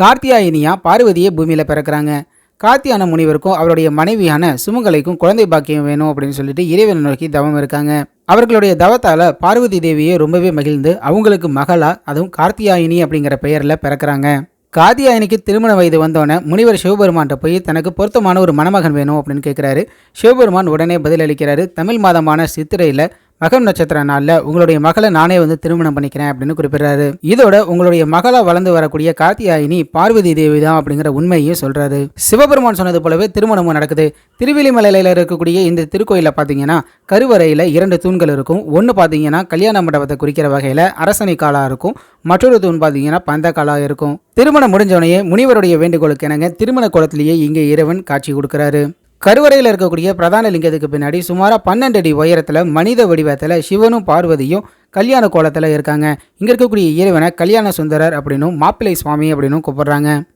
கார்த்தியாயினியா பார்வதியை பூமியில் பிறக்கிறாங்க. கார்த்தியான முனிவருக்கும் அவருடைய மனைவியான சுமங்கலைக்கும் குழந்தை பாக்கியம் வேணும் அப்படின்னு சொல்லிட்டு இறைவனை நோக்கி தவம் இருக்காங்க. அவர்களுடைய தவத்தால் பார்வதி தேவியை ரொம்பவே மகிழ்ந்து அவங்களுக்கு மகளா அதுவும் கார்த்தியாயினி அப்படிங்கிற பெயரில் பிறக்கிறாங்க. கார்த்தியாயினிக்கு திருமண வயது வந்தோடனே முனிவர் சிவபெருமான்கிட்ட போய் தனக்கு பொருத்தமான ஒரு மணமகன் வேணும் அப்படின்னு கேட்குறாரு சிவபெருமான் உடனே பதிலளிக்கிறாரு. தமிழ் மாதமான சித்திரையில் மகம் நட்சத்திர நாளில் உங்களுடைய மகளை நானே வந்து திருமணம் பண்ணிக்கிறேன் அப்படின்னு குறிப்பிடுறாரு. இதோட உங்களுடைய மகளா வளர்ந்து வரக்கூடிய கார்த்தியாயினி பார்வதி தேவி தான் அப்படிங்கிற உண்மையும் சொல்றாரு. சிவபெருமான் சொன்னது போலவே திருமணமும் நடக்குது. திருவிழிமலையில இருக்கக்கூடிய இந்த திருக்கோயிலில் பார்த்தீங்கன்னா கருவறையில் இரண்டு தூண்கள் இருக்கும். ஒன்று பார்த்தீங்கன்னா கல்யாண மண்டபத்தை குறிக்கிற வகையில் அரசனை காலா இருக்கும். மற்றொரு தூண் பார்த்தீங்கன்னா பந்த காலா இருக்கும். திருமணம் முடிஞ்சவனையே முனிவருடைய வேண்டுகோளுக்கு இணங்க திருமண குளத்திலேயே இங்கே இறைவன் காட்சி கொடுக்கிறாரு. கருவறையில் இருக்கக்கூடிய பிரதான லிங்கத்துக்கு பின்னாடி சுமாராக பன்னெண்டு அடி உயரத்தில் மனித வடிவத்தில் சிவனும் பார்வதியும் கல்யாண கோலத்தில் இருக்காங்க. இங்கே இருக்கக்கூடிய இறைவனை கல்யாண சுந்தரர் அப்படின்னும் மாப்பிள்ளை சுவாமி அப்படின்னும் கூப்பிடுறாங்க.